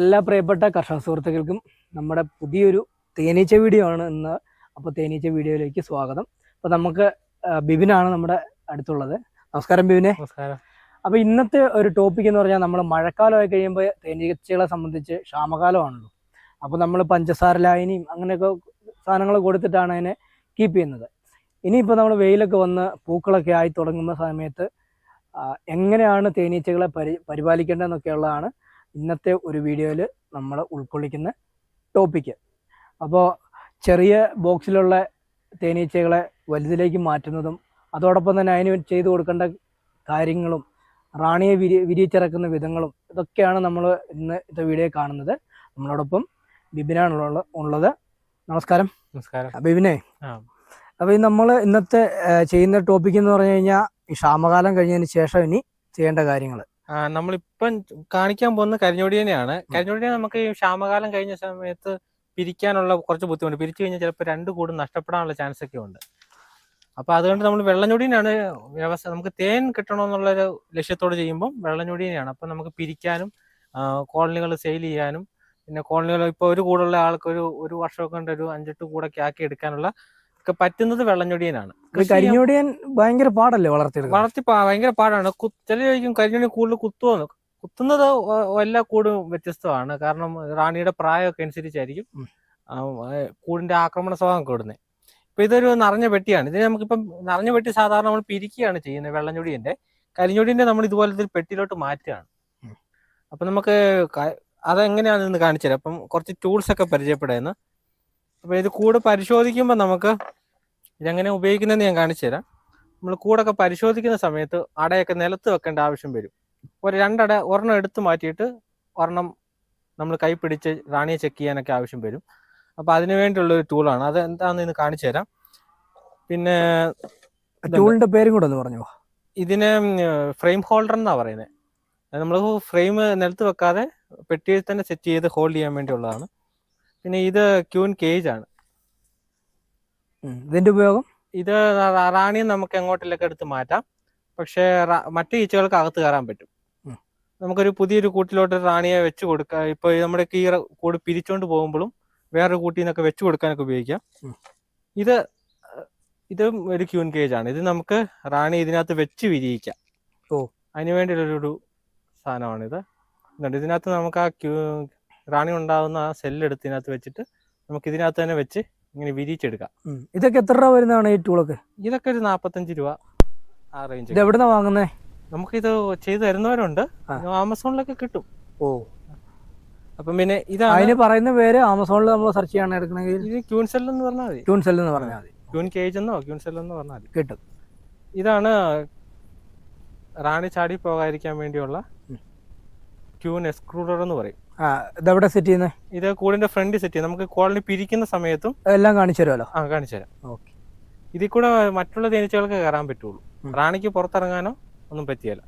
എല്ലാ പ്രിയപ്പെട്ട കർഷക സുഹൃത്തുക്കൾക്കും നമ്മുടെ പുതിയൊരു തേനീച്ച വീഡിയോ ആണ് ഇന്ന്. അപ്പോൾ തേനീച്ച വീഡിയോയിലേക്ക് സ്വാഗതം. അപ്പോൾ നമുക്ക് ബിബിനാണ് നമ്മുടെ അടുത്തുള്ളത്. നമസ്കാരം ബിബിനെ. നമസ്കാരം. അപ്പോൾ ഇന്നത്തെ ഒരു ടോപ്പിക് എന്ന് പറഞ്ഞാൽ നമ്മൾ മഴക്കാലമായി കഴിയുമ്പോൾ തേനീച്ചകളെ സംബന്ധിച്ച് ക്ഷാമകാലമാണല്ലോ. അപ്പോൾ നമ്മൾ പഞ്ചസാര ലായനിയും അങ്ങനെയൊക്കെ സാധനങ്ങൾ കൊടുത്തിട്ടാണ് അതിനെ കീപ്പ് ചെയ്യുന്നത്. ഇനിയിപ്പോൾ നമ്മൾ വെയിലൊക്കെ വന്ന് പൂക്കളൊക്കെ ആയി തുടങ്ങുന്ന സമയത്ത് എങ്ങനെയാണ് തേനീച്ചകളെ പരി പരിപാലിക്കേണ്ടതെന്നൊക്കെയുള്ളതാണ് ഇന്നത്തെ ഒരു വീഡിയോയിൽ നമ്മൾ ഉൾക്കൊള്ളിക്കുന്ന ടോപ്പിക്ക് അപ്പോൾ ചെറിയ ബോക്സിലുള്ള തേനീച്ചകളെ വലുതിലേക്ക് മാറ്റുന്നതും അതോടൊപ്പം തന്നെ അതിന് ചെയ്തു കൊടുക്കേണ്ട കാര്യങ്ങളും റാണിയെ വിരി വിരിയിച്ചിറക്കുന്ന വിധങ്ങളും ഇതൊക്കെയാണ് നമ്മൾ ഇന്ന് ഇത്തെ വീഡിയോ കാണുന്നത്. നമ്മളോടൊപ്പം ബിബിനാണ് ഉള്ളത്. നമസ്കാരം. നമസ്കാരം. ബിബിനെ. അപ്പോൾ ഈ നമ്മൾ ഇന്നത്തെ ചെയ്യുന്ന ടോപ്പിക് എന്ന് പറഞ്ഞു കഴിഞ്ഞാൽ ഈ ക്ഷാമകാലം കഴിഞ്ഞതിന് ശേഷം ഇനി ചെയ്യേണ്ട കാര്യങ്ങൾ നമ്മളിപ്പം കാണിക്കാൻ പോകുന്ന കരിഞ്ഞോടിയനെയാണ്. കരിഞ്ഞോടിയെ നമുക്ക് ഈ ക്ഷാമകാലം കഴിഞ്ഞ സമയത്ത് പിരിക്കാനുള്ള കുറച്ച് ബുദ്ധിമുട്ട്. പിരിച്ചു കഴിഞ്ഞാൽ ചിലപ്പോൾ രണ്ട് കൂടും നഷ്ടപ്പെടാനുള്ള ചാൻസ് ഒക്കെ ഉണ്ട്. അപ്പൊ അതുകൊണ്ട് നമ്മൾ വെള്ളഞ്ഞൊടിയനാണ് വ്യവസ്ഥ നമുക്ക് തേൻ കിട്ടണമെന്നുള്ളൊരു ലക്ഷ്യത്തോട് ചെയ്യുമ്പോൾ വെള്ളഞ്ഞൊടിയനെയാണ്. അപ്പൊ നമുക്ക് പിരിക്കാനും കോളനികൾ സെയിൽ ചെയ്യാനും പിന്നെ കോളനികൾ ഇപ്പോൾ ഒരു കൂടുള്ള ആൾക്ക് ഒരു ഒരു വർഷമൊക്കെ കൊണ്ട് ഒരു അഞ്ചെട്ട് കൂടൊക്കെ ആക്കി എടുക്കാനുള്ള പറ്റുന്നത് വെള്ളഞ്ഞൊടിയനാണ്. കരിഞ്ഞൊടിയൻ ഭയങ്കര പാടല്ലേ വളർത്തി വളർത്തി ഭയങ്കര പാടാണ്. ചില ചോദിക്കും കരിഞ്ഞൊടി കൂടുതൽ കുത്തുവന്ന്. കുത്തുന്നത് എല്ലാ കൂടും വ്യത്യസ്തമാണ്. കാരണം റാണിയുടെ പ്രായമൊക്കെ അനുസരിച്ചായിരിക്കും കൂടിന്റെ ആക്രമണ സ്വഭാവം കൂടുന്നത് ഇപ്പൊ ഇതൊരു നിറഞ്ഞ പെട്ടിയാണ്. ഇതിന് നമുക്കിപ്പം നിറഞ്ഞ പെട്ടി സാധാരണ നമ്മൾ പിരിക്കുകയാണ് ചെയ്യുന്നത് വെള്ളഞ്ഞൊടിയന്റെ. കരിഞ്ഞൊടിയന്റെ നമ്മൾ ഇതുപോലത്തെ ഒരു പെട്ടിയിലോട്ട് മാറ്റുകയാണ്. അപ്പൊ നമുക്ക് അതെങ്ങനെയാണെന്ന് കാണിച്ചു തരാം അപ്പം കുറച്ച് ടൂൾസ് ഒക്കെ പരിചയപ്പെടുന്നു അപ്പൊ ഇത് കൂടെ പരിശോധിക്കുമ്പോൾ നമുക്ക് ഇതെങ്ങനെ ഉപയോഗിക്കുന്നതെന്ന് ഞാൻ കാണിച്ചു തരാം. നമ്മൾ കൂടൊക്കെ പരിശോധിക്കുന്ന സമയത്ത് അടയൊക്കെ നിലത്ത് വെക്കേണ്ട ആവശ്യം വരും. ഒരു രണ്ടട ഒരെണ്ണം എടുത്തു മാറ്റിയിട്ട് ഒരെണ്ണം നമ്മൾ കൈ പിടിച്ച് റാണിയെ ചെക്ക് ചെയ്യാനൊക്കെ ആവശ്യം വരും. അപ്പൊ അതിനു വേണ്ടിയുള്ള ഒരു ടൂളാണ് അത് എന്താണെന്ന് ഇന്ന് കാണിച്ചു തരാം. പിന്നെ ടൂളിന്റെ പേരും കൂടെ ഒന്ന് പറഞ്ഞു? ഇതിന് ഫ്രെയിം ഹോൾഡർ എന്നാ പറയുന്നത് നമ്മൾ ഫ്രെയിം നിലത്ത് വെക്കാതെ പെട്ടിയിൽ തന്നെ സെറ്റ് ചെയ്ത് ഹോൾഡ് ചെയ്യാൻ വേണ്ടിയുള്ളതാണ്. പിന്നെ ഇത് ക്യൂൻ കേജ് ആണ് ഇതിന്റെ ഉപയോഗം? ഇത് റാണിയെ നമുക്ക് എങ്ങോട്ടിലൊക്കെ എടുത്ത് മാറ്റാം. പക്ഷെ മറ്റു ഈച്ചകൾക്ക് അകത്ത് കയറാൻ പറ്റും. നമുക്കൊരു പുതിയൊരു കൂട്ടിലോട്ട് റാണിയെ വെച്ച് കൊടുക്കാം ഇപ്പൊ നമ്മുടെ കീറ കൂടി പിരിച്ചോണ്ട് പോകുമ്പോഴും വേറൊരു കൂട്ടിൽ നിന്നൊക്കെ വെച്ച് കൊടുക്കാനൊക്കെ ഉപയോഗിക്കാം. ഇത് ഇത് ഒരു ക്യൂൻ കേജ് ആണ് ഇത് നമുക്ക് റാണി ഇതിനകത്ത് വെച്ച് വിരിയിക്കാം. ഓ. അതിന് വേണ്ടിയുള്ളൊരു സാധനമാണിത്. ഇതിനകത്ത് നമുക്ക് ആ ക്യൂ റാണി ഉണ്ടാകുന്ന ആ സെല്ല് എടുത്ത് ഇതിനകത്ത് വെച്ചിട്ട് നമുക്ക് ഇതിനകത്ത് തന്നെ വെച്ച് ഇങ്ങനെ വിരിച്ചെടുക്കാം ഇതൊക്കെ എത്ര രൂപ വരുന്നതാണ് ഈ ടൂളൊക്കെ ഇതൊക്കെ ഒരു നാപ്പത്തഞ്ച് രൂപ ആ റേഞ്ച് ഇത് എവിടുന്നാ വാങ്ങുന്നേ? നമുക്കിത് ചെയ്തു തരുന്നവരുണ്ട്. ആമസോണിലൊക്കെ കിട്ടും. ഓ. അപ്പം പിന്നെ ഇതാണ് അതിന് പറയുന്ന പേര് ആമസോണിൽ നമ്മൾ സെർച്ച് ചെയ്യാൻ എടുക്കണമെങ്കിൽ ഇത് ക്യൂൻ സെൽ എന്ന് പറഞ്ഞാൽ മതി. ക്യൂൺ സെൽ എന്ന് പറഞ്ഞാൽ മതി. ക്യൂൻ കേജ് എന്നോ ക്യൂൺ സെൽ എന്ന് പറഞ്ഞാൽ മതി. കിട്ടും. ഇതാണ് റാണി ചാടി പോകാതിരിക്കാൻ വേണ്ടിയുള്ള ക്യൂൺ ക്യൂൻ എക്സ്ക്രൂഡർ എന്ന് പറയും. ഇതെവിടെ സെറ്റ് ചെയ്യുന്നത് ഇത് കൂടിന്റെ ഫ്രണ്ട് സെറ്റ് ചെയ്യുന്നത് നമുക്ക് കോളനി പിരിക്കുന്ന സമയത്തും എല്ലാം കാണിച്ചു തരുമല്ലോ? ആ കാണിച്ചു തരാം. ഓക്കെ. ഇതിൽ കൂടെ മറ്റുള്ള തേനീച്ചകൾക്ക് കയറാൻ പറ്റുള്ളൂ. റാണിക്ക് പുറത്തിറങ്ങാനോ ഒന്നും പറ്റിയല്ല.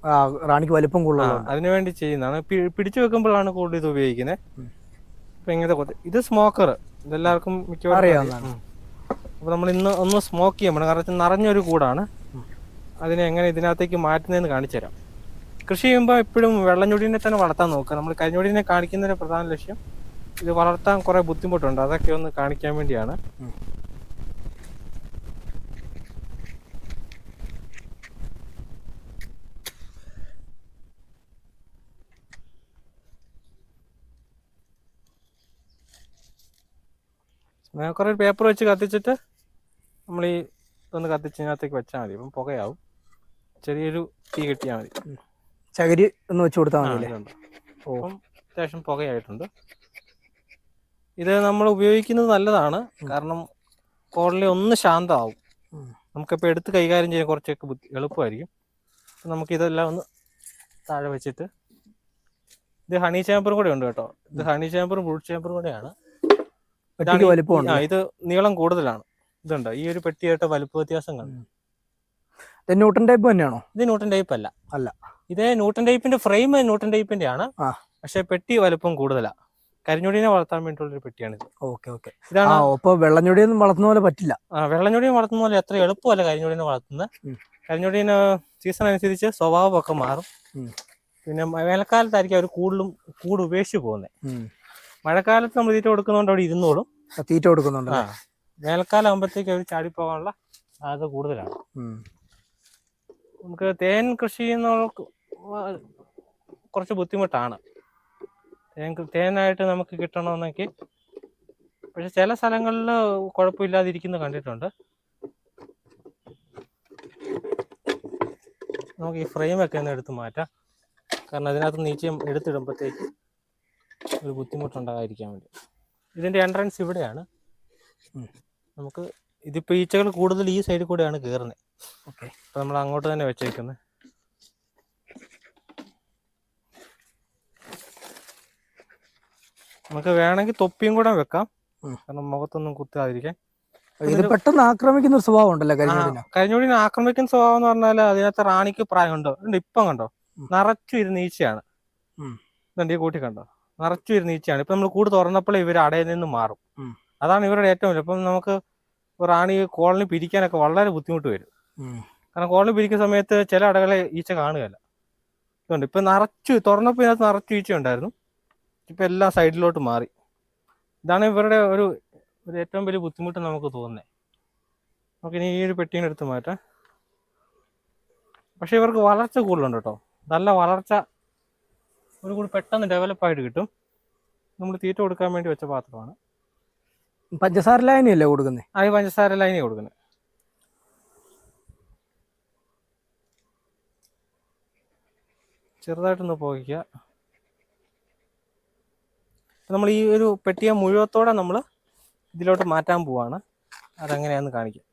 റാണിക്ക് വലിപ്പം കൂടുതലാണ് അതിനു വേണ്ടി ചെയ്യുന്നതാണ്. പിടിച്ചു വെക്കുമ്പോഴാണ് കൂടുതൽ ഇത് ഉപയോഗിക്കുന്നത് അപ്പൊ ഇപ്പൊ ഇങ്ങനത്തെ ഇത് സ്മോക്കർ ഇതെല്ലാവർക്കും മിക്കവാറും അറിയാവുന്നതാണ്. അപ്പോൾ അപ്പൊ നമ്മൾ ഇന്ന് ഒന്ന് സ്മോക്ക് ചെയ്യാൻ പോകണം കാരണം നിറഞ്ഞൊരു കൂടാണ്. അതിനെ എങ്ങനെ ഇതിനകത്തേക്ക് മാറ്റുന്നതെന്ന് കാണിച്ചു തരാം. കൃഷി ചെയ്യുമ്പോൾ എപ്പോഴും വെള്ളഞ്ഞൊടിനെ തന്നെ വളർത്താൻ നോക്കുക. നമ്മൾ കരിഞ്ഞൊടിനെ കാണിക്കുന്നതിന് പ്രധാന ലക്ഷ്യം ഇത് വളർത്താൻ കുറെ ബുദ്ധിമുട്ടുണ്ട്. അതൊക്കെ ഒന്ന് കാണിക്കാൻ വേണ്ടിയാണ്. കുറെ പേപ്പർ വെച്ച് കത്തിച്ചിട്ട് നമ്മൾ ഈ ഇതൊന്ന് കത്തിച്ചതിനകത്തേക്ക് വെച്ചാൽ മതി. ഇപ്പം പുകയാവും. ചെറിയൊരു തീ കെട്ടിയാൽ മതി. ചകിരി ഒന്ന് വെച്ച് കൊടുത്താൽ മതി അത്യാവശ്യം പുകയായിട്ടുണ്ട്. ഇത് നമ്മൾ ഉപയോഗിക്കുന്നത് നല്ലതാണ്. കാരണം കോളനി ഒന്ന് ശാന്തമാവും. നമുക്കിപ്പോൾ എടുത്ത് കൈകാര്യം ചെയ്യാൻ കുറച്ചൊക്കെ ബുദ്ധി എളുപ്പമായിരിക്കും. നമുക്ക് ഇതെല്ലാം ഒന്ന് താഴെ വെച്ചിട്ട് ഇത് ഹണി ചേമ്പറും കൂടെ ഉണ്ട് കേട്ടോ. ഇത് ഹണി ചേമ്പറും വുഡ് ചേമ്പറും കൂടെയാണ്. ഇത് നീളം കൂടുതലാണ്. ഇതുണ്ട്. ഈ ഒരു പെട്ടിയായിട്ട് വലുപ്പ വ്യത്യാസം കാണും ഇത് ന്യൂട്ടൺ ടൈപ്പ് തന്നെയാണോ? ഇത് ന്യൂട്ടൺ ടൈപ്പ് അല്ല. അല്ല. ഇതേ ന്യൂട്ടൺ ടൈപ്പിന്റെ ഫ്രെയിം ന്യൂട്ടൺ ടൈപ്പിന്റെ ആണ്. പക്ഷെ പെട്ടി വലുപ്പം കൂടുതലാ. കരിഞ്ഞൊടിനെ വളർത്താൻ വേണ്ടിയുള്ള ഒരു പെട്ടിയാണിത്. Okay okay. ഇതാണ് വെള്ളഞ്ഞൊടിയൊന്നും വളർത്തുന്ന പോലെ പറ്റില്ല. ആ, വെള്ളഞ്ഞൊടിയെ വളർത്തുന്ന പോലെ എത്ര എളുപ്പമല്ല കരിഞ്ഞൊടിനെ വളർത്തുന്നത്. കരിഞ്ഞൊടിന് സീസൺ അനുസരിച്ച് സ്വഭാവം ഒക്കെ മാറും. പിന്നെ വേനൽക്കാലത്തായിരിക്കും അവർ കൂടുതലും കൂട് ഉപേക്ഷിച്ച് പോകുന്നത് മഴക്കാലത്ത് നമ്മൾ തീറ്റ കൊടുക്കുന്നതുകൊണ്ട് അവിടെ ഇരുന്നോളും. തീറ്റ കൊടുക്കുന്നുണ്ട് വേനൽക്കാലം ആകുമ്പോഴത്തേക്ക് അവർ ചാടിപ്പോകാനുള്ള സാധ്യത കൂടുതലാണ്. നമുക്ക് തേൻ കൃഷി ചെയ്യുന്നവർക്ക് കുറച്ച് ബുദ്ധിമുട്ടാണ്. തേൻ തേനായിട്ട് നമുക്ക് കിട്ടണമെന്നൊക്കെ പക്ഷെ ചില സ്ഥലങ്ങളിൽ കുഴപ്പമില്ലാതിരിക്കുന്ന കണ്ടിട്ടുണ്ട്. നമുക്ക് ഈ ഫ്രെയിമൊക്കെ ഒന്ന് എടുത്ത് മാറ്റാം. കാരണം അതിനകത്ത് നീച്ചം എടുത്തിടുമ്പോഴത്തേക്ക് ഒരു ബുദ്ധിമുട്ടുണ്ടാകാതിരിക്കാൻ വേണ്ടി. ഇതിന്റെ എൻട്രൻസ് ഇവിടെയാണ്. നമുക്ക് ഇതിപ്പോൾ ഈച്ചകൾ കൂടുതൽ ഈ സൈഡിൽ കൂടെയാണ് കയറുന്നത് ഓക്കെ. അപ്പോൾ നമ്മൾ അങ്ങോട്ട് തന്നെ വെച്ചേക്കുന്നത് നമുക്ക് വേണമെങ്കിൽ തൊപ്പിയും കൂടെ വെക്കാം. കാരണം മുഖത്തൊന്നും കുത്താതിരിക്കാൻ. ഇത് പെട്ടെന്ന് ആക്രമിക്കുന്ന ഒരു സ്വഭാവം ഉണ്ടല്ലോ കഴിഞ്ഞോടിനെ ആക്രമിക്കുന്ന സ്വഭാവം എന്ന് പറഞ്ഞാൽ അതിനകത്ത് റാണിക്ക് പ്രായമുണ്ടോ? ഉണ്ട് ഇപ്പം കണ്ടോ. നിറച്ചു ഇരുന്ന് ഈച്ചയാണ്. ഈ കൂട്ടി കണ്ടോ? നിറച്ചു ഇരുന്ന് ഈച്ചയാണ് ഇപ്പൊ നമ്മൾ കൂട് തുറന്നപ്പോൾ ഇവർ അടയിൽ നിന്ന് മാറും. അതാണ് ഇവരുടെ ഏറ്റവും വലിയ ഇപ്പം നമുക്ക് റാണി കോളനി പിരിക്കാനൊക്കെ വളരെ ബുദ്ധിമുട്ട് വരും. കാരണം കോളനി പിരിക്കുന്ന സമയത്ത് ചില അടകളെ ഈച്ച കാണുകയല്ല. ഇപ്പൊ നിറച്ചു തുറന്നപ്പോൾ ഇതിനകത്ത് നിറച്ചു ഈച്ച ഉണ്ടായിരുന്നു ഇപ്പൊ എല്ലാം സൈഡിലോട്ട് മാറി. ഇതാണ് ഇവരുടെ ഒരു ഒരു ഏറ്റവും വലിയ ബുദ്ധിമുട്ട് നമുക്ക് തോന്നുന്നത് നമുക്ക് ഇനി ഈ ഒരു പെട്ടീനെ എടുത്ത് മാറ്റാം. പക്ഷെ ഇവർക്ക് വളർച്ച കൂടുതലുണ്ട് കേട്ടോ. നല്ല വളർച്ച ഒരു കൂടി പെട്ടെന്ന് ഡെവലപ്പായിട്ട് കിട്ടും. നമ്മൾ തീറ്റ കൊടുക്കാൻ വേണ്ടി വെച്ച പാത്രമാണ്. പഞ്ചസാര ലൈനല്ലേ കൊടുക്കുന്നത് ആ ഈ പഞ്ചസാര ലൈനേ കൊടുക്കുന്നത്. ചെറുതായിട്ടൊന്ന് പോയിക്കുക. നമ്മൾ ഈ ഒരു പെട്ടിയെ മുഴുവത്തോടെ നമ്മൾ ഇതിലോട്ട് മാറ്റാൻ പോവാണ് അതെങ്ങനെയാന്ന് കാണിക്കാം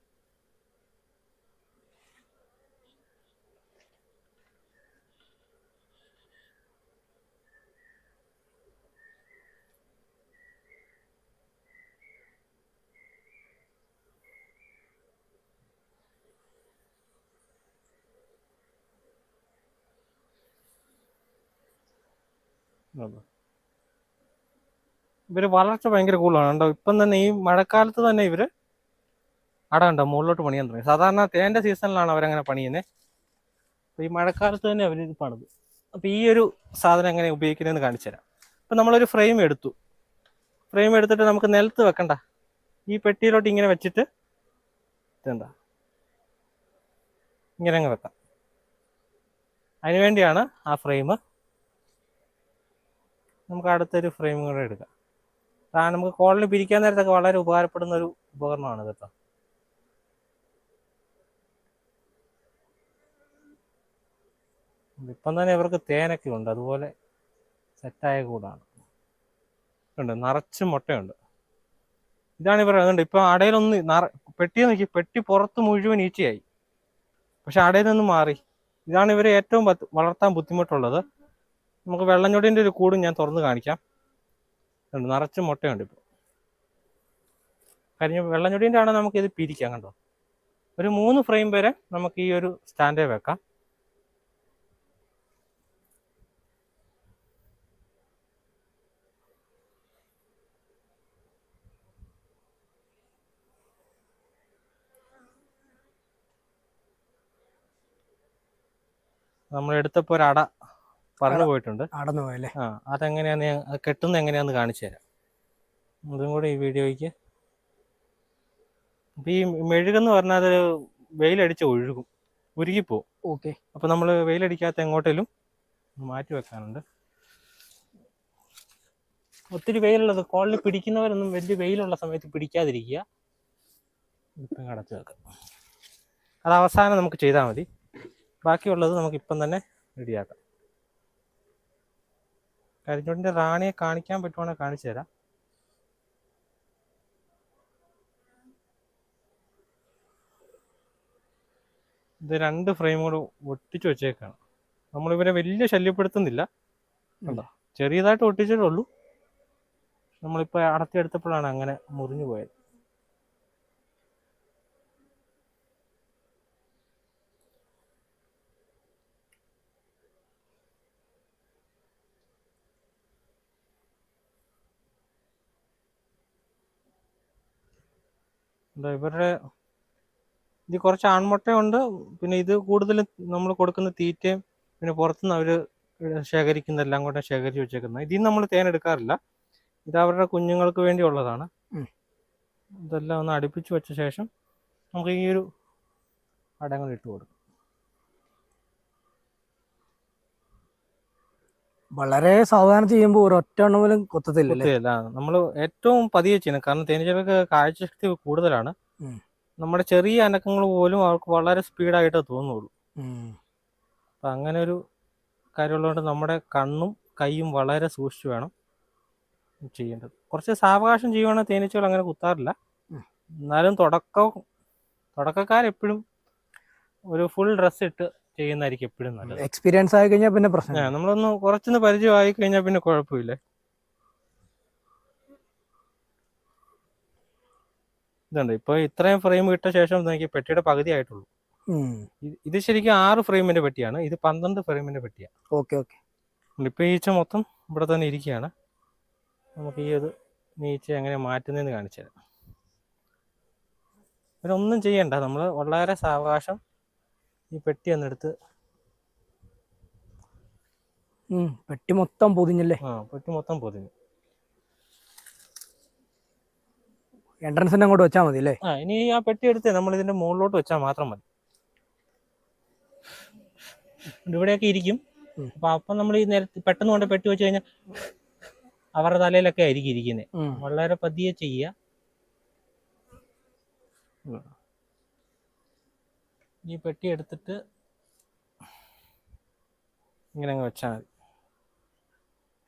നോക്ക്. ഇവർ വളർച്ച ഭയങ്കര കൂടുതലാണ്. കണ്ടോ? ഇപ്പം തന്നെ ഈ മഴക്കാലത്ത് തന്നെ ഇവർ അട കണ്ടോ? മുകളിലോട്ട് പണിയാൻ തുടങ്ങി. സാധാരണ തേന്റെ സീസണിലാണ് അവരങ്ങനെ പണിയുന്നത് അപ്പൊ ഈ മഴക്കാലത്ത് തന്നെ അവർ ഇത് പണിത്. അപ്പൊ ഈ ഒരു സാധനം എങ്ങനെ ഉപയോഗിക്കുന്നതെന്ന് കാണിച്ചു തരാം. ഇപ്പൊ നമ്മളൊരു ഫ്രെയിം എടുത്തു. ഫ്രെയിം എടുത്തിട്ട് നമുക്ക് നിലത്ത് വെക്കണ്ട. ഈ പെട്ടിയിലോട്ട് ഇങ്ങനെ വെച്ചിട്ട് ഇതെന്താ? ഇങ്ങനെ അങ്ങ് വെക്കാം. അതിനുവേണ്ടിയാണ് ആ ഫ്രെയിം. നമുക്ക് അടുത്തൊരു ഫ്രെയിം കൂടെ എടുക്കാം. നമുക്ക് കോളിൽ പിരിക്കാൻ നേരത്തൊക്കെ വളരെ ഉപകാരപ്പെടുന്ന ഒരു ഉപകരണമാണ് കേട്ടോ. ഇപ്പം തന്നെ ഇവർക്ക് തേനൊക്കെ ഉണ്ട്. അതുപോലെ സെറ്റായ കൂടാണ്. ഉണ്ട് നിറച്ച് മുട്ടയുണ്ട്. ഇതാണ് ഇവർ അതുകൊണ്ട് ഇപ്പൊ അടയിലൊന്ന് നിറ പെട്ടി നോക്കി പെട്ടി പുറത്ത് മുഴുവൻ ഈച്ചയായി. പക്ഷെ അടയിൽ നിന്ന് മാറി. ഇതാണ് ഇവരെ ഏറ്റവും വളർത്താൻ ബുദ്ധിമുട്ടുള്ളത്. നമുക്ക് വെള്ളഞ്ഞൊടിന്റെ ഒരു കൂടും ഞാൻ തുറന്ന് കാണിക്കാം. നിറച്ച് മുട്ടയുണ്ട് ഇപ്പോൾ കരിഞ്ഞ വെള്ളഞ്ഞൊടിന്റെ ആണെങ്കിൽ നമുക്ക് ഇത് പിരിക്കാം കണ്ടോ? ഒരു മൂന്ന് ഫ്രെയിം വരെ നമുക്ക് ഈ ഒരു സ്റ്റാൻഡേ വെക്കാം. നമ്മൾ എടുത്തപ്പോൾ ഒരു അട പറഞ്ഞു പോയിട്ടുണ്ട്. അടന്നു പോയല്ലേ? ആ അതെങ്ങനെയാന്ന് കെട്ടുന്ന എങ്ങനെയാന്ന് കാണിച്ചു തരാം. അതും കൂടെ ഈ വീഡിയോയ്ക്ക്. അപ്പൊ ഈ മെഴുകെന്ന് പറഞ്ഞാൽ അത് വെയിലടിച്ച് ഒഴുകും. ഉരുകിപ്പോവും. ഓക്കെ. അപ്പൊ നമ്മൾ വെയിലടിക്കാത്ത എങ്ങോട്ടേലും മാറ്റി വെക്കാനുണ്ട്. ഒത്തിരി വെയിലുള്ളത് കോളിൽ പിടിക്കുന്നവരൊന്നും വലിയ വെയിലുള്ള സമയത്ത് പിടിക്കാതിരിക്കുക. ഇപ്പം കടച്ചു വെക്കാം. അത് അവസാനം നമുക്ക് ചെയ്താൽ മതി. ബാക്കിയുള്ളത് നമുക്ക് ഇപ്പം തന്നെ റെഡിയാക്കാം കരിഞ്ഞോടിന്റെ റാണിയെ കാണിക്കാൻ പറ്റുവാണെങ്കിൽ കാണിച്ചു തരാം. ഇത് രണ്ട് ഫ്രെയിമോട് ഒട്ടിച്ചു വെച്ചേക്കാണ്. ഇവരെ വലിയ ശല്യപ്പെടുത്തുന്നില്ല. ചെറിയതായിട്ട് ഒട്ടിച്ചിട്ടുള്ളൂ നമ്മളിപ്പോ നമ്മളിപ്പോൾ അടത്തിയെടുത്തപ്പോഴാണ് അങ്ങനെ മുറിഞ്ഞു പോയത്. എന്താ ഇവരുടെ ഇത് കുറച്ച് ആൺമുട്ടയുണ്ട്. പിന്നെ ഇത് കൂടുതലും നമ്മൾ കൊടുക്കുന്ന തീറ്റയും പിന്നെ പുറത്തുനിന്ന് അവർ ശേഖരിക്കുന്ന എല്ലാം കൂടെ ശേഖരിച്ച് വെച്ചേക്കുന്നത്. ഇതിൽ നമ്മൾ തേൻ എടുക്കാറില്ല. ഇത് അവരുടെ കുഞ്ഞുങ്ങൾക്ക് വേണ്ടിയുള്ളതാണ്. ഇതെല്ലാം ഒന്ന് അടുപ്പിച്ച് വെച്ച ശേഷം നമുക്ക് ഈ ഒരു അടങ്ങൾ ഇട്ട് കൊടുക്കും. വളരെ സാവധാനം ചെയ്യുമ്പോൾ ഒരൊറ്റ എണ്ണം പോലും കൊത്തത്തില്ല നമ്മൾ നമ്മൾ ഏറ്റവും പതിയെ ചെയ്യുന്നത് കാരണം തേനീച്ചകൾക്ക് കാഴ്ചശക്തി കൂടുതലാണ്. നമ്മുടെ ചെറിയ അനക്കങ്ങൾ പോലും അവർക്ക് വളരെ സ്പീഡായിട്ടേ തോന്നുള്ളൂ. അപ്പൊ അങ്ങനെ ഒരു കാര്യമുള്ളതുകൊണ്ട് നമ്മുടെ കണ്ണും കൈയും വളരെ സൂക്ഷിച്ചു വേണം ചെയ്യേണ്ടത്. കുറച്ച് സാവകാശം ചെയ്യുവാണെങ്കിൽ തേനീച്ചകൾ അങ്ങനെ കുത്താറില്ല. എന്നാലും തുടക്കം തുടക്കക്കാരെപ്പോഴും ഒരു ഫുൾ ഡ്രസ്സ് ഇട്ട് ചെയ്യുന്നതായിരിക്കും എപ്പോഴും നല്ലത്. എക്സ്പീരിയൻസ് ആയി കഴിഞ്ഞാൽ പിന്നെ പ്രശ്നം നമ്മളൊന്ന് കുറച്ചൊന്ന് പരിചയമായി കഴിഞ്ഞാൽ പിന്നെ കുഴപ്പമില്ല. ഇതുണ്ട്. ഇപ്പൊ ഇത്രയും ഫ്രെയിം ഇട്ട ശേഷം എനിക്ക് പെട്ടിയുടെ പകുതി ആയിട്ടുള്ളൂ. ഇത് ശരിക്കും ആറ് ഫ്രെയിമിന്റെ പെട്ടിയാണ്. ഇത് പന്ത്രണ്ട് ഫ്രെയിമിന്റെ പെട്ടിയാണ് ഓക്കെ ഓക്കെ. ഇപ്പൊ ഈച്ച മൊത്തം ഇവിടെ തന്നെ ഇരിക്കുകയാണ്. നമുക്ക് ഈ ഒരു നീച്ച എങ്ങനെ മാറ്റുന്നതെന്ന് കാണിച്ചു തരാം ഇവരൊന്നും ചെയ്യണ്ട. നമ്മൾ വളരെ സാവകാശം ഈ പെട്ടി ഒന്നെടുത്ത് പെട്ടി മൊത്തം പൊതിഞ്ഞല്ലേ? ആ പെട്ടി മൊത്തം പൊതിഞ്ഞു. എൻട്രൻസിന്റെ അങ്ങോട്ട് വെച്ചാൽ മതി അല്ലേ? ആ ഇനി ആ പെട്ടി എടുത്ത് നമ്മൾ ഇതിന്റെ മുകളിലോട്ട് വെച്ചാൽ മാത്രം മതി. ഇവിടെയൊക്കെ ഇരിക്കും. അപ്പൊ അപ്പൊ നമ്മൾ ഈ നേരത്തെ പെട്ടെന്ന് കൊണ്ട് പെട്ടി വെച്ച് കഴിഞ്ഞാൽ അവരുടെ തലയിലൊക്കെ ആയിരിക്കും ഇരിക്കുന്നത് വളരെ പതിയെ ചെയ്യുക. ഈ പെട്ടി എടുത്തിട്ട് ഇങ്ങനെ അങ്ങ് വെച്ചാൽ മതി.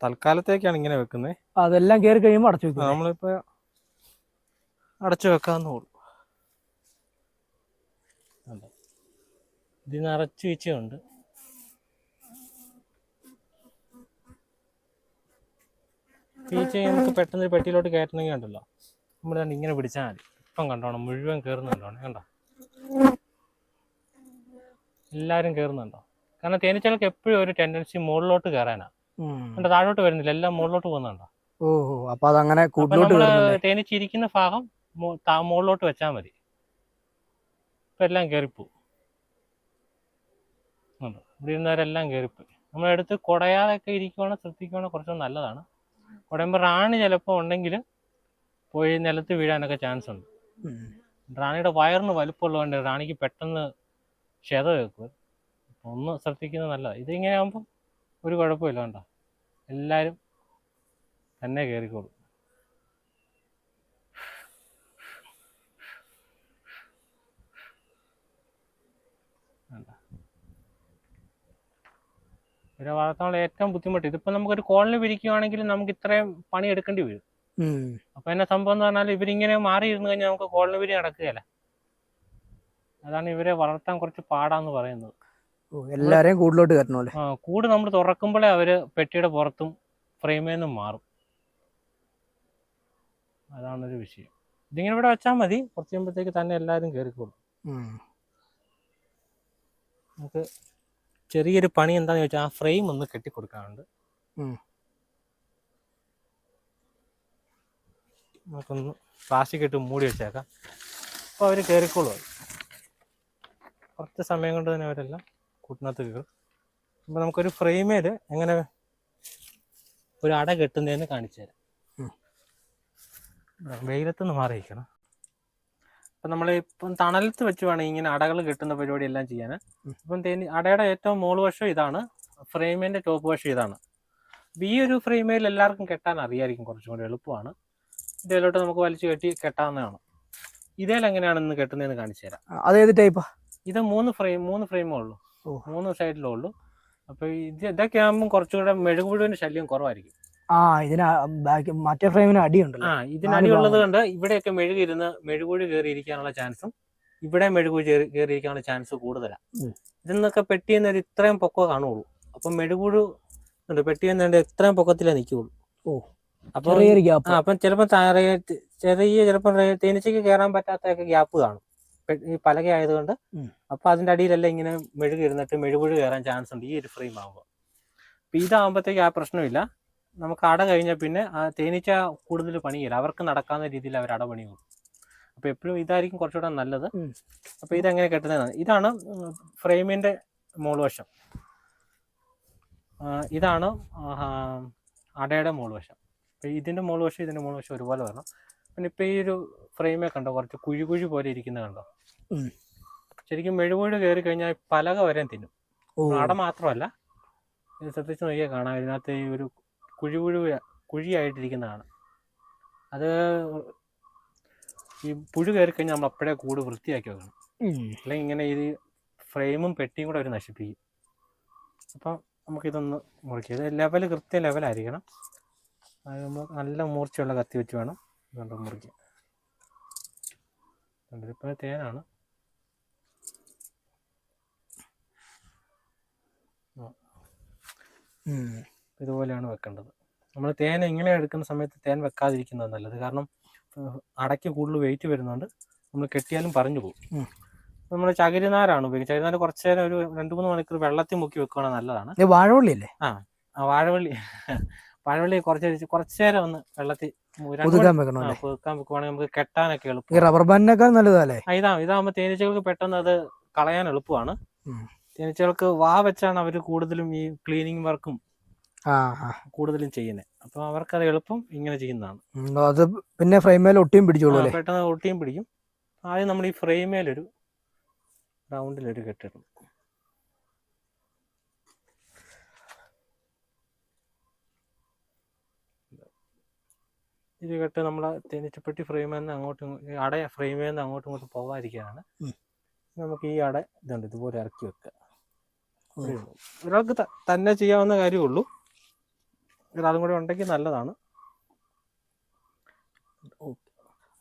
തൽക്കാലത്തേക്കാണ് ഇങ്ങനെ വെക്കുന്നത് അതെല്ലാം കയറി കഴിയുമ്പോൾ അടച്ചു വെക്കും. നമ്മളിപ്പോ അടച്ചു വെക്കാവുന്നേ ഉള്ളൂ? ഇത് നിറച്ച് വെച്ചുണ്ട് വീഴ്ച നമുക്ക് പെട്ടെന്ന് ഒരു പെട്ടിയിലോട്ട് കയറ്റണമെങ്കിൽ ഉണ്ടല്ലോ. നമ്മൾ ഇങ്ങനെ പിടിച്ചാൽ മതി. ഇപ്പം കണ്ടോണം മുഴുവൻ കയറുന്നുണ്ടോ കണ്ടോ? എല്ലാവരും കയറുന്നുണ്ടോ കാരണം തേനീച്ചകൾക്ക് എപ്പോഴും ഒരു ടെൻഡൻസി മുകളിലോട്ട് കയറാനാ ഉം. കണ്ടോ താഴോട്ട് വരുന്നില്ല എല്ലാം മുകളിലോട്ട് പോകുന്നുണ്ടോ? ഓ അപ്പൊ അതങ്ങനെ തേനീച്ച ഇരിക്കുന്ന തേനീച്ചിരിക്കുന്ന ഭാഗം മുകളിലോട്ട് വെച്ചാൽ മതി. ഇപ്പൊ എല്ലാം കയറിപ്പോവും. ഇവിടെ ഇരുന്നവരെല്ലാം കയറിപ്പോയി നമ്മളെടുത്ത് കുടയാതൊക്കെ ഇരിക്കുവാണോ ശ്രദ്ധിക്കുവാണോ കുറച്ചും നല്ലതാണ്. കുടയുമ്പോൾ റാണി ചിലപ്പോ ഉണ്ടെങ്കിൽ പോയി നിലത്ത് വീഴാനൊക്കെ ചാൻസ് ഉണ്ട്. റാണിയുടെ വയറിന് വലുപ്പമുള്ളതുകൊണ്ട് റാണിക്ക് പെട്ടെന്ന് ക്ഷത വെക്കും അപ്പൊ ഒന്ന് ശ്രദ്ധിക്കുന്നത് നല്ലതാണ് ഇതിങ്ങനെ ആകുമ്പോൾ ഒരു കുഴപ്പമില്ല വേണ്ട എല്ലാവരും തന്നെ കയറിക്കോളും. ഇവരെ വളർത്താനുള്ള ഏറ്റവും ബുദ്ധിമുട്ട്. ഇതിപ്പോ നമുക്കൊരു കോളനി പിരിക്കുവാണെങ്കിൽ നമുക്ക് ഇത്രയും പണി എടുക്കേണ്ടി വരും. അപ്പൊ എന്നെ സംഭവം എന്ന് പറഞ്ഞാൽ ഇവരിങ്ങനെ മാറി ഇരുന്ന് കഴിഞ്ഞാൽ നമുക്ക് കോളനി പിരി നടക്കുകയല്ല? അതാണ് ഇവരെ വളർത്താൻ കുറച്ച് പാടാന്ന് പറയുന്നത്. എല്ലാരെയും കൂടിലോട്ട് കയറ്റണം അല്ലേ? ആ കൂട് നമ്മൾ തുറക്കുമ്പോഴേ അവർ പെട്ടിയുടെ പുറത്തും ഫ്രെയിമിൽ നിന്നും മാറും. അതാണൊരു വിഷയം. ഇതിങ്ങനെ ഇവിടെ വെച്ചാൽ മതി. കുറച്ച് കഴിയുമ്പോഴത്തേക്ക് തന്നെ എല്ലാവരും കയറിക്കോളും. നമുക്ക് ചെറിയൊരു പണി എന്താന്ന് ചോദിച്ചാൽ ആ ഫ്രെയിം ഒന്ന് കെട്ടിക്കൊടുക്കാനുണ്ട്. കൊടുക്കാറുണ്ട് നമുക്കൊന്ന് പ്ലാസ്റ്റിക് ഇട്ട് മൂടി വെച്ചേക്കാം. അപ്പോൾ അവർ കയറിക്കോളും. കുറച്ച് സമയം കൊണ്ട് തന്നെ അവരെല്ലാം കൂട്ടിനകത്ത് കയറും അപ്പോൾ നമുക്കൊരു ഫ്രെയിമേൽ എങ്ങനെ ഒരു അട കെട്ടുന്നതെന്ന് കാണിച്ചു തരാം. വെയിലത്തുനിന്ന് മാറിയിരിക്കണം. അപ്പം നമ്മൾ ഇപ്പം തണലത്ത് വെച്ച് വേണം ഇങ്ങനെ അടകൾ കെട്ടുന്ന പരിപാടി എല്ലാം ചെയ്യാൻ അപ്പം തേനി അടയുടെ ഏറ്റവും മോൾ വശം ഇതാണ് ഫ്രെയിമിന്റെ ടോപ്പ് വശം ഇതാണ്. അപ്പൊ ഈ ഒരു ഫ്രെയിമേൽ എല്ലാവർക്കും കെട്ടാൻ അറിയായിരിക്കും കുറച്ചും കൂടി എളുപ്പമാണ്. ഇതിലോട്ട് നമുക്ക് വലിച്ചു കെട്ടി കെട്ടാവുന്നതാണ്. ഇതേൽ എങ്ങനെയാണെന്ന് കെട്ടുന്നതെന്ന് കാണിച്ചു തരാം. അതേത് ടൈപ്പാ? ഇത് മൂന്ന് ഫ്രെയിം മൂന്ന് ഫ്രെയിമേ ഉള്ളൂ. ഓ. മൂന്ന് സൈഡിലേ ഉള്ളൂ. അപ്പൊ ഇത് ഇതൊക്കെ ആകുമ്പോൾ കുറച്ചുകൂടെ മെഴുകുപുഴുവിന്റെ ശല്യം കുറവായിരിക്കും. ആ ഇതിന് ബാക്കി മറ്റേ ഫ്രെയിമിന് അടിയുണ്ടല്ലോ. ആ ഇതിന് അടിയുള്ളത് കൊണ്ട് ഇവിടെയൊക്കെ മെഴുകിരുന്ന് മെഴുകുഴി കയറിയിരിക്കാനുള്ള ചാൻസും ഇവിടെ മെഴുകുഴി കയറി- കയറിയിരിക്കാനുള്ള ചാൻസ് കൂടുതലാണ് ഇതിൽ നിന്നൊക്കെ പെട്ടിയെന്ന് ഒരു ഇത്രയും പൊക്കോ കാണുള്ളൂ. അപ്പൊ മെഴുകുഴു ഉണ്ട് പെട്ടിയെന്ന് ഇത്രയും പൊക്കത്തിലേ നിൽക്കുള്ളൂ ഓ അപ്പൊ അപ്പൊ ചിലപ്പോ ചിലപ്പോൾ ചെറിയ ചിലപ്പോൾ തേനീച്ചയ്ക്ക് കയറാൻ പറ്റാത്തൊക്കെ ഗ്യാപ്പ് കാണും. ഈ പലക ആയതുകൊണ്ട് അപ്പൊ അതിന്റെ അടിയിലെല്ലാം ഇങ്ങനെ മെഴുകി ഇരുന്നിട്ട് മെഴുകുഴി കയറാൻ ചാൻസ് ഉണ്ട് ഈ ഒരു ഫ്രെയിം ആകുമ്പോൾ അപ്പൊ ഇതാകുമ്പോഴത്തേക്ക് ആ പ്രശ്നമില്ല. നമുക്ക് അട കഴിഞ്ഞാൽ പിന്നെ ആ തേനീച്ച കൂടുതൽ പണിയില്ല. അവർക്ക് നടക്കാവുന്ന രീതിയിൽ അവർ അട പണി കൊടുക്കും അപ്പൊ എപ്പോഴും ഇതായിരിക്കും കുറച്ചുകൂടെ നല്ലത്. അപ്പൊ ഇതെങ്ങനെ കെട്ടുന്നതാണ് ഇതാണ് ഫ്രെയിമിന്റെ മോൾവശം. ഇതാണ് അടയുടെ മോൾവശം. ഇതിന്റെ അപ്പോൾ ഇതിന്റെ മോൾവശം ഒരുപോലെ വരണം. പിന്നെ ഇപ്പൊ ഈ ഒരു ഫ്രെയിമേ കണ്ടോ? കുറച്ച് കുഴി കുഴി പോലെ ഇരിക്കുന്ന കണ്ടോ? ശരിക്കും മെഴുകോട് കയറി കഴിഞ്ഞാൽ പലക വരെ തിന്നും. അട മാത്രമല്ല ഇത് ശ്രദ്ധിച്ച് നോക്കിയാൽ കാണാം. ഇതിനകത്ത് ഈ ഒരു കുഴി കുഴി കുഴിയായിട്ടിരിക്കുന്നതാണ്. അത് ഈ പുഴു കയറി കഴിഞ്ഞാൽ നമ്മൾ അപ്പോഴേ കൂട് വൃത്തിയാക്കി വെക്കണം. അല്ലെങ്കിൽ ഇങ്ങനെ ഇത് ഫ്രെയിമും പെട്ടിയും കൂടെ അവർ നശിപ്പിക്കും. അപ്പം നമുക്കിതൊന്ന് മുറിക്കുക ഇത് ലെവൽ കൃത്യ ലെവലായിരിക്കണം. അത് നമ്മൾ നല്ല മൂർച്ചയുള്ള കത്തി വെച്ച് വേണം. ഇതുകൊണ്ട് മുറിക്കാൻ കണ്ടിപ്പോ തേനാണ്. ഇതുപോലെയാണ് വെക്കേണ്ടത്. നമ്മൾ തേൻ ഇങ്ങനെ എടുക്കുന്ന സമയത്ത് തേൻ വെക്കാതിരിക്കുന്നത് നല്ലത്. കാരണം അടയ്ക്ക് കൂടുതൽ വെയിറ്റ് വരുന്നുണ്ട് നമ്മൾ കെട്ടിയാലും പറഞ്ഞു പോകും. നമ്മൾ ചകിരിനാരാണ് ഉപയോഗിക്കുന്നത്. ചകിരിനാര് കുറച്ച് നേരം ഒരു രണ്ട് മൂന്ന് മണിക്കൂർ വെള്ളത്തിൽ മുക്കി വെക്കുകയാണെങ്കിൽ നല്ലതാണ്. ഇത് വാഴവള്ളി അല്ലേ ആ വാഴവള്ളി വാഴവള്ളി കുറച്ച് കുറച്ച് നേരം ഒന്ന് വെള്ളത്തിൽ പുതുക്കാൻ വെക്കണം അല്ലേ പുതുക്കാൻ വെക്കുവാണെങ്കിൽ നമുക്ക് കെട്ടാനൊക്കെ ഈ എളുപ്പം റബ്ബർ ബാൻഡിനേക്കാൾ നല്ലതല്ലേ? ആ, ഇതാ ഇതാകുമ്പോൾ തേനീച്ചകൾക്ക് പെട്ടെന്ന് അത് കളയാൻ എളുപ്പമാണ്. ഉം. തേനീച്ചകൾക്ക് വാ വെച്ചാണ് അവർ കൂടുതലും ഈ ക്ലീനിങ് വർക്കും ആ ആ. കൂടുതലും ചെയ്യുന്നത് അപ്പോൾ അവർക്കത് എളുപ്പം ഇങ്ങനെ ചെയ്യുന്നതാണ്. ഉം, അത് പിന്നെ ഫ്രെയിമേൽ ഒട്ടിയും പിടിച്ചോളൂ ആ, അല്ലേ? പെട്ടെന്ന് ഒട്ടിയും പിടിക്കും. ആദ്യം നമ്മൾ ഈ ഫ്രെയിമേലൊരു റൗണ്ടിലൊരു കെട്ടിടണം. ഇത് കെട്ട് നമ്മളെ തേനീച്ചപ്പെട്ടി ഫ്രെയിമിൽ നിന്ന് അങ്ങോട്ടും അട ഫ്രെയിമിൽ നിന്ന് അങ്ങോട്ടും ഇങ്ങോട്ടും പോകാതിരിക്കാനാണ് നമുക്ക് ഈ അട ഇതുണ്ട് ഇതുപോലെ ഇറക്കി വെക്കുക ഒരാൾക്ക് തന്നെ ചെയ്യാവുന്ന കാര്യമുള്ളൂ. ഒരാളും കൂടെ ഉണ്ടെങ്കിൽ നല്ലതാണ്.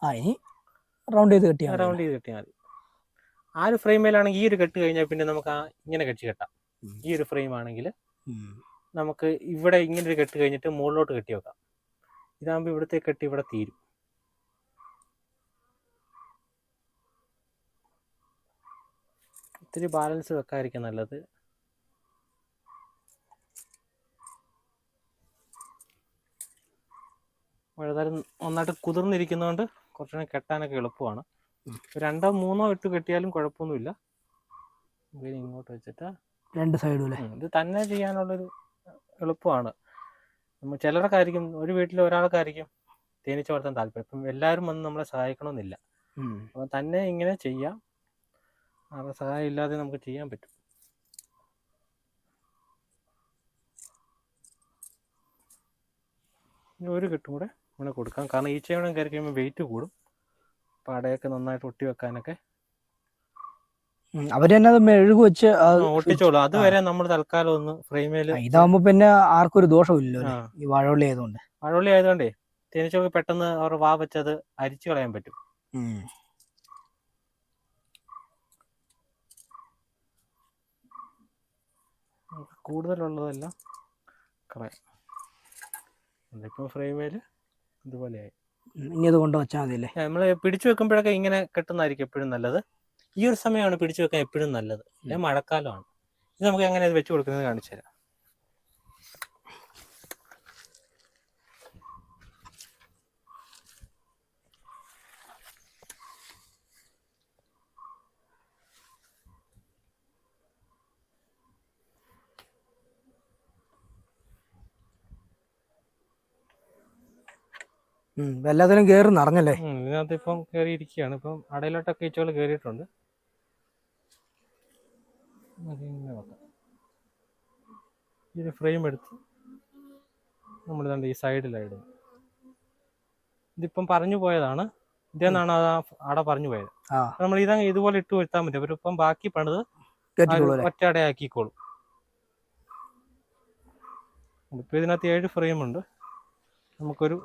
ആ ഇനി റൗണ്ട് ചെയ്ത് കെട്ടിയാൽ റൗണ്ട് ചെയ്ത് കെട്ടിയാൽ മതി. ആ ഒരു ഫ്രെയിമിലാണെങ്കിൽ ഈ ഒരു കെട്ട് കഴിഞ്ഞാൽ പിന്നെ നമുക്ക് ആ ഇങ്ങനെ കെട്ടി കെട്ടാം. ഈ ഒരു ഫ്രെയിം ആണെങ്കിൽ നമുക്ക് ഇവിടെ ഇങ്ങനെ ഒരു കെട്ട് കഴിഞ്ഞിട്ട് മുകളിലോട്ട് കെട്ടി വെക്കാം. ഇതാകുമ്പോൾ ഇവിടുത്തെ കെട്ടി ഇവിടെ തീരും. ഇത്തിരി ബാലൻസ് വെക്കാതിരിക്കും നല്ലത്. വഴുതാരം നന്നായിട്ട് കുതിർന്നിരിക്കുന്നതുകൊണ്ട് കുറച്ചുകൂടെ കെട്ടാനൊക്കെ എളുപ്പമാണ്. രണ്ടോ മൂന്നോ ഇട്ട് കെട്ടിയാലും കുഴപ്പമൊന്നുമില്ല. ഇങ്ങോട്ട് വെച്ചിട്ട് രണ്ട് സൈഡും ഇത് തന്നെ ചെയ്യാനുള്ളൊരു എളുപ്പമാണ്. ചിലർക്കായിരിക്കും ഒരു വീട്ടിൽ ഒരാൾക്കായിരിക്കും തേനീച്ച വളർത്താൻ താല്പര്യം. അപ്പം എല്ലാവരും വന്ന് നമ്മളെ സഹായിക്കണമെന്നില്ല. അപ്പൊ തന്നെ ഇങ്ങനെ ചെയ്യാം. അവരുടെ സഹായം ഇല്ലാതെ നമുക്ക് ചെയ്യാൻ പറ്റും. ഇനി ഒരു കെട്ടും കൂടെ ഇവിടെ കൊടുക്കാം. കാരണം ഈച്ചയോടെ കയറി കഴിയുമ്പോൾ വെയിറ്റ് കൂടും. അപ്പം അടയൊക്കെ നന്നായിട്ട് ഒട്ടി വെക്കാനൊക്കെ. അവർ തന്നെ അത് മെഴുകു വെച്ച് ഒട്ടിച്ചോളൂ. അതുവരെ നമ്മൾ തൽക്കാലം ഒന്ന് ഫ്രെയിമിൽ ഇതാവുമ്പോ പിന്നെ ആർക്കും ഒരു ദോഷമില്ലല്ലോ ഈ വാഴവള്ളി ആയതുകൊണ്ട്. വാഴവള്ളി ആയതുകൊണ്ടേ തേനീച്ചകൾക്ക് പെട്ടെന്ന് അവർ വാ വെച്ചത് അരിച്ചു കളയാൻ പറ്റും. കൂടുതലുള്ളതെല്ലാം. കളയാം ഇപ്പോൾ ഫ്രെയിമിൽ ഇതുപോലെയായി. ഇനി അത് കൊണ്ട് വെച്ചാൽ നമ്മൾ പിടിച്ചു വെക്കുമ്പോഴൊക്കെ ഇങ്ങനെ കെട്ടുന്നതായിരിക്കും എപ്പോഴും നല്ലത്. ഈ ഒരു സമയമാണ് പിടിച്ചു വെക്കാൻ എപ്പോഴും നല്ലത്. അല്ലെ മഴക്കാലമാണ്. ഇത് നമുക്ക് എങ്ങനെ വെച്ച് കൊടുക്കുന്നത് കാണിച്ചു തരാം. എല്ലാത്തിനും കയറി നിറഞ്ഞല്ലേ ഇതിനകത്ത് ഇപ്പം കയറിയിരിക്കുകയാണ് ഇപ്പം അടയിലോട്ടൊക്കെ ഈച്ചകൾ കയറിയിട്ടുണ്ട് അതിങ്ങനെ വെക്കാം ഈ ഒരു ഫ്രെയിം എടുത്ത് നമ്മൾ ഇതാണ്ട് ഈ സൈഡിലായിടും ഇതിപ്പം പറഞ്ഞു പോയതാണ്. ഇതെന്നാണ് അത് അട പറഞ്ഞു പോയത്. നമ്മൾ ഇതങ്ങ് ഇതുപോലെ ഇട്ട് വരുത്താൻ പറ്റും അവരിപ്പം ബാക്കി പണിത് കെട്ടിക്കോളൂ അല്ലേ? ഒറ്റ അടയാക്കിക്കോളും ഇപ്പം ഇതിനകത്ത് ഏഴ് ഫ്രെയിം ഉണ്ട്. നമുക്കൊരു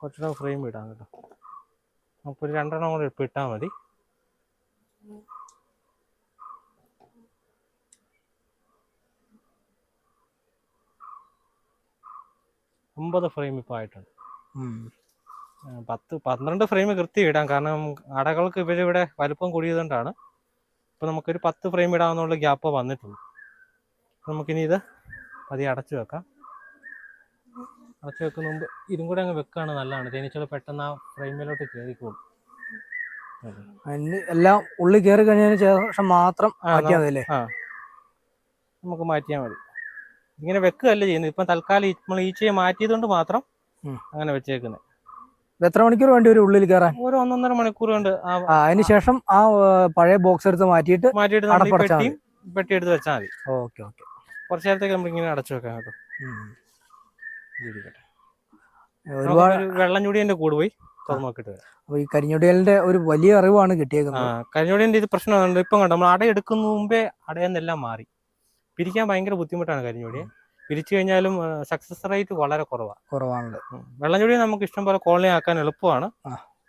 കുറച്ചുകൂടെ ഫ്രെയിം ഇടാം കേട്ടോ. നമുക്കൊരു രണ്ടെണ്ണം കൂടെ ഇപ്പം ഇട്ടാൽ മതി. ഒമ്പത് ഫ്രെയിം ഇപ്പോൾ ആയിട്ടുണ്ട്. പത്ത് പന്ത്രണ്ട് ഫ്രെയിം കൃത്യം ഇടാം. കാരണം അടകൾക്ക് ഇവരിവിടെ വലുപ്പം കൂടിയതുകൊണ്ടാണ്. ഇപ്പൊ നമുക്കൊരു പത്ത് ഫ്രെയിം ഇടാമെന്നുള്ള ഗ്യാപ്പ് വന്നിട്ടുണ്ട്. നമുക്കിനി ഇത് പതിയെ അടച്ചു വെക്കാം. അടച്ചു വെക്കുന്ന മുമ്പ് ഇതും കൂടെ അങ്ങ് വെക്കുകയാണ് നല്ലതാണ്. തേനീച്ചകൾ പെട്ടെന്ന് ആ ഫ്രെയിമിലോട്ട് കയറിക്കോളും അതിന് എല്ലാം ഉള്ളിൽ കയറി കഴിഞ്ഞതിന് ശേഷം മാത്രം മാറ്റിയാൽ മതി നമുക്ക് മാറ്റിയാൽ മതി. ഇങ്ങനെ വെക്കുകയല്ല ചെയ്യുന്നത്. ഇപ്പം തൽക്കാലം നമ്മൾ ഈച്ചയെ മാറ്റിയത് കൊണ്ട് മാത്രം അങ്ങനെ വെച്ചേക്കുന്നത് എത്ര മണിക്കൂർ വേണ്ടി വരും ഉള്ളിൽ കയറാൻ ഒരു ഒന്നൊന്നര മണിക്കൂർ കൊണ്ട് അതിന് ശേഷം ആ പഴയ ബോക്സ് എടുത്ത് മാറ്റിയിട്ട് മാറ്റിയിട്ട് പെട്ടിയും പെട്ടി എടുത്ത് വെച്ചാൽ മതി. Okay okay. കുറച്ച് നേരത്തേക്ക് നമ്മൾ ഇങ്ങനെ അടച്ചു വെക്കാം കേട്ടോ. ഒരുപാട് വെള്ളം ചൂടിയതിന്റെ കൂട് പോയി. തുറന്നു നോക്കിട്ട് വരാം അപ്പൊ ഈ കരിഞ്ഞൊടിയലിന്റെ ഒരു വലിയ അറിവാണ് കിട്ടിയേക്കുന്നത്. കരിഞ്ഞോടിയന്റെ ഇത് പ്രശ്നം ഇപ്പം കണ്ടോ നമ്മൾ അട എടുക്കുന്ന മുമ്പേ അടയെന്നെല്ലാം മാറി. പിരിക്കാൻ ഭയങ്കര ബുദ്ധിമുട്ടാണ് കരിഞ്ഞോടിയെ പിരിച്ചു കഴിഞ്ഞാലും സക്സസ് റേറ്റ് വളരെ കുറവാണ് കുറവാണല്ലോ. വെള്ളംചൊടി നമുക്ക് ഇഷ്ടം പോലെ കോളനി ആക്കാൻ എളുപ്പമാണ്.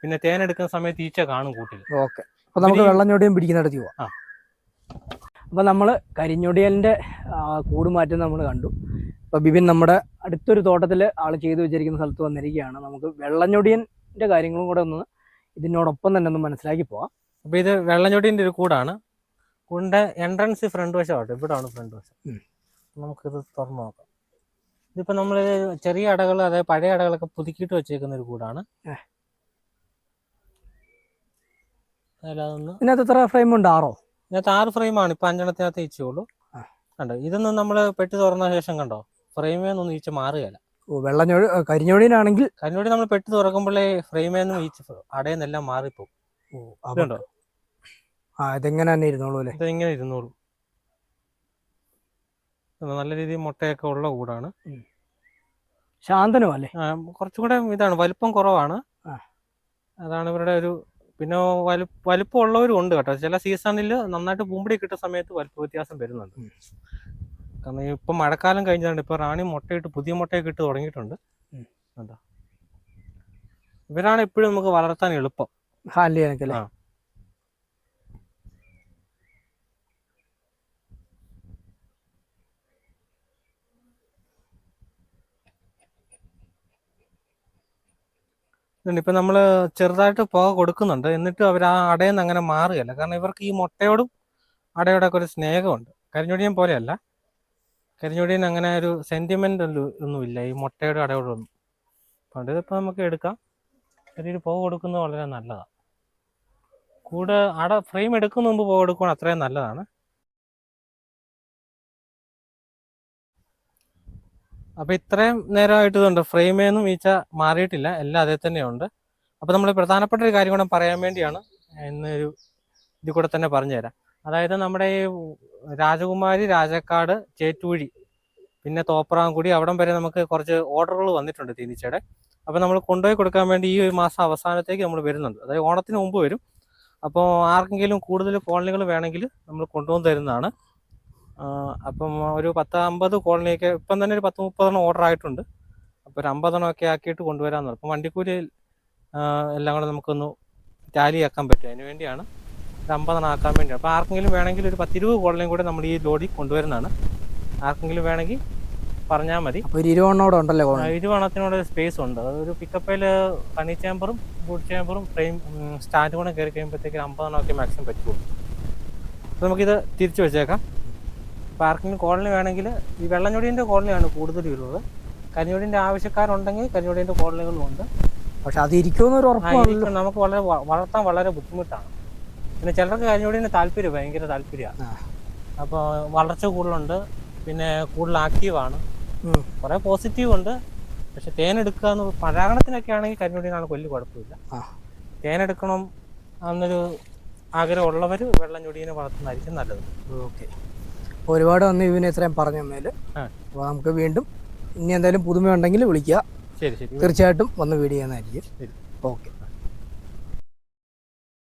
പിന്നെ തേൻ എടുക്കുന്ന സമയത്ത് ഈച്ച കാണും കൂട്ടിൽ ഓക്കെ. അപ്പൊ നമുക്ക് വെള്ളഞ്ഞൊടിയും പിടിക്കുന്നിടത്ത് പോവാം. അപ്പൊ നമ്മൾ കരിഞ്ഞൊടിയലിന്റെ കൂടുമാറ്റം കൂട് മാറ്റം നമ്മൾ കണ്ടു. അപ്പൊ ബിബിൻ നമ്മുടെ അടുത്തൊരു തോട്ടത്തിൽ ആൾ ചെയ്തു വെച്ചിരിക്കുന്ന സ്ഥലത്ത് വന്നിരിക്കുകയാണ്. നമുക്ക് വെള്ളഞ്ഞൊടിയന്റെ കാര്യങ്ങളും കൂടെ ഒന്ന് ഇതിനോടൊപ്പം തന്നെ ഒന്ന് മനസ്സിലാക്കി പോവാം. അപ്പോൾ ഇത് വെള്ളഞ്ഞൊടിന്റെ ഒരു കൂടാണ്. കൂടിന്റെ എൻട്രൻസ് ഫ്രണ്ട് വശമാട്ടോ ഇവിടാണ് ഫ്രണ്ട് വശം. നമുക്കിത് തുറന്നു നോക്കാം. ഇതിപ്പോ നമ്മൾ ചെറിയ അടകൾ അതായത് പഴയ അടകളൊക്കെ പുതുക്കിയിട്ട് വെച്ചേക്കുന്ന ഒരു കൂടാണ്. ഇതിനകത്ത് എത്ര ഫ്രെയിം ഉണ്ട്? ആറോ? ഇതിനകത്ത് ആറ് ഫ്രെയിമാണ് ഇപ്പം അഞ്ചെണ്ണത്തിനകത്ത് ഇച്ചുള്ളൂ. കണ്ടോ? ഇതൊന്നും നമ്മൾ പെട്ടി തുറന്ന ശേഷം കണ്ടോ? ഫ്രെയിമേ ഒന്നും ഈച്ച മാറുകയല്ല. ഓ വെള്ളഞ്ഞൊടി കരിഞ്ഞൊടിയനാണെങ്കിൽ കന്നോടി നമ്മൾ പെട്ട് തുറക്കുമ്പോഴേ ഫ്രെയിമേന്ന് അടയെന്നെല്ലാം മാറിപ്പോകും ആ ഇതെങ്ങനെ തന്നെ ഇരുന്നോളൂ അല്ലേ? ഇതെങ്ങനെ ഇരുന്നോളൂ. നല്ല രീതിയിൽ മുട്ടയൊക്കെ ഉള്ള കൂടാണ്. ശാന്തനും അല്ലേ? കുറച്ചും കൂടെ ഇതാണ് വലിപ്പം കുറവാണ്. അതാണ് ഇവരുടെ ഒരു പിന്നെ വലുപ്പം ഉള്ളവരും ഉണ്ട് കേട്ടോ. ചില സീസണിൽ നന്നായിട്ട് പൂമ്പടി കിട്ടുന്ന സമയത്ത് വലിപ്പ വ്യത്യാസം വരുന്നുണ്ട്. കാരണം ഇപ്പം മഴക്കാലം കഴിഞ്ഞാണ് ഇപ്പം റാണി മുട്ടയിട്ട് പുതിയ മുട്ടയൊക്കെ ഇട്ട് തുടങ്ങിയിട്ടുണ്ട്. എന്താ ഇവരാണ് എപ്പോഴും നമുക്ക് വളർത്താൻ എളുപ്പം. ഹാൻഡിൽ ചെയ്യാനൊക്കെ ആ. ഇപ്പൊ നമ്മൾ ചെറുതായിട്ട് പുക കൊടുക്കുന്നുണ്ട്. എന്നിട്ട് അവർ ആ അടയിൽ നിന്ന് അങ്ങനെ മാറുകയല്ല. കാരണം ഇവർക്ക് ഈ മുട്ടയോടും അടയോടൊക്കെ ഒരു സ്നേഹമുണ്ട്. കരിഞ്ഞൊടിയൻ പോലെയല്ല. കരിഞ്ഞൊടിയൻ അങ്ങനെ ഒരു സെന്റിമെന്റ് ഒന്നുമില്ല. ഈ മുട്ടയുടെ അടയോടൊന്നും. അതുകൊണ്ട് ഇതിപ്പോ നമുക്ക് എടുക്കാം. ചെറിയൊരു പോവ് കൊടുക്കുന്നത് വളരെ നല്ലതാണ് കൂടെ അട ഫ്രെയിം എടുക്കുന്ന മുമ്പ് പോവ് എടുക്കുകയാണ് അത്രയും നല്ലതാണ്. അപ്പൊ ഇത്രയും നേരമായിട്ട് ഇതുണ്ട് ഫ്രെയിമേന്നും ഈച്ച മാറിയിട്ടില്ല. എല്ലാം അതേ തന്നെയുണ്ട്. അപ്പൊ നമ്മൾ പ്രധാനപ്പെട്ട ഒരു കാര്യം കൂടെ പറയാൻ വേണ്ടിയാണ്. എന്നൊരു ഇത് കൂടെ തന്നെ പറഞ്ഞുതരാം. അതായത് നമ്മുടെ ഈ രാജകുമാരി രാജക്കാട് ചേറ്റൂഴി പിന്നെ തോപ്രാംകുടി അവിടം വരെ നമുക്ക് കുറച്ച് ഓർഡറുകൾ വന്നിട്ടുണ്ട് തീനിച്ചയുടെ. അപ്പൊ നമ്മൾ കൊണ്ടുപോയി കൊടുക്കാൻ വേണ്ടി ഈ ഒരു മാസം അവസാനത്തേക്ക് നമ്മൾ വരുന്നുണ്ട്. അതായത് ഓണത്തിന് മുമ്പ് വരും. അപ്പോൾ ആർക്കെങ്കിലും കൂടുതൽ കോളനികൾ വേണമെങ്കിൽ നമ്മൾ കൊണ്ടുവന്ന് തരുന്നതാണ്. അപ്പം ഒരു പത്ത് അമ്പത് കോളനിയൊക്കെ ഇപ്പം തന്നെ ഒരു പത്ത് മുപ്പതെണ്ണം ഓർഡർ ആയിട്ടുണ്ട്. അപ്പോൾ ഒരു അമ്പതെണ്ണം ഒക്കെ ആക്കിയിട്ട് കൊണ്ടുവരാമെന്നുള്ളത് അപ്പം വണ്ടിക്കൂലി എല്ലാം കൂടെ നമുക്കൊന്ന് ടാലി ആക്കാൻ പറ്റും. അതിന് വേണ്ടിയാണ് ഒരു അമ്പതെണ്ണം ആക്കാൻ വേണ്ടി. അപ്പോൾ ആർക്കെങ്കിലും വേണമെങ്കിൽ ഒരു പത്തിരുപത് കോളനിയും കൂടെ നമ്മൾ ഈ ലോഡിൽ കൊണ്ടുവരുന്നതാണ്. ആർക്കെങ്കിലും വേണമെങ്കിൽ പറഞ്ഞാൽ മതി. ഉണ്ടല്ലേ കോളനി ഇരുവണ്ണത്തിനോട് സ്പേസ് ഉണ്ട്. അതൊരു പിക്കപ്പിൽ ഹണി ചേമ്പറും ബൂട്ട് ചേമ്പറും ഫ്രെയിം സ്റ്റാൻഡ് കൂടെ കയറി കഴിയുമ്പോഴത്തേക്ക് അമ്പതെണ്ണം ഒക്കെ മാക്സിമം പറ്റുള്ളൂ. അപ്പോൾ നമുക്കിത് തിരിച്ചു വെച്ചേക്കാം. അപ്പോൾ ആർക്കെങ്കിലും കോളനി വേണമെങ്കിൽ ഈ വെള്ളഞ്ഞൊടിന്റെ കോളനിയാണ് കൂടുതൽ വരുന്നത് കരിഞ്ഞൊടിന്റെ ആവശ്യക്കാരുണ്ടെങ്കിൽ കരിഞ്ഞൊടിയന്റെ കോളനികളും ഉണ്ട്. പക്ഷെ അത് ഉറപ്പാണ്. നമുക്ക് വളരെ വളർത്താൻ വളരെ ബുദ്ധിമുട്ടാണ്. പിന്നെ ചിലർക്ക് കരിഞ്ഞൊടിന് താല്പര്യം ഭയങ്കര താല്പര്യമാണ്. അപ്പോൾ വളർച്ച കൂടുതലുണ്ട് പിന്നെ കൂടുതൽ ആക്റ്റീവാണ്. കുറെ പോസിറ്റീവ് ഉണ്ട്. പക്ഷെ തേനെടുക്കുക എന്ന് പരാഗണത്തിനൊക്കെ ആണെങ്കിൽ കരിഞ്ഞോടിനാണ് വലിയ കുഴപ്പമില്ല. തേനെടുക്കണം എന്നൊരു ആഗ്രഹമുള്ളവർ വെള്ളം ഞൊടിയെ വളർത്തുന്നതായിരിക്കും നല്ലത്. ഓക്കെ. ഒരുപാട് വന്ന് ഇവന് ഇത്രയും പറഞ്ഞു തന്നതിൽ ആ. അപ്പോൾ നമുക്ക് വീണ്ടും ഇനി പുതുമ ഉണ്ടെങ്കിൽ വിളിക്കുക. ശരി ശരി. തീർച്ചയായിട്ടും വന്ന് വീട് ചെയ്യുന്നതായിരിക്കും. ഓക്കെ.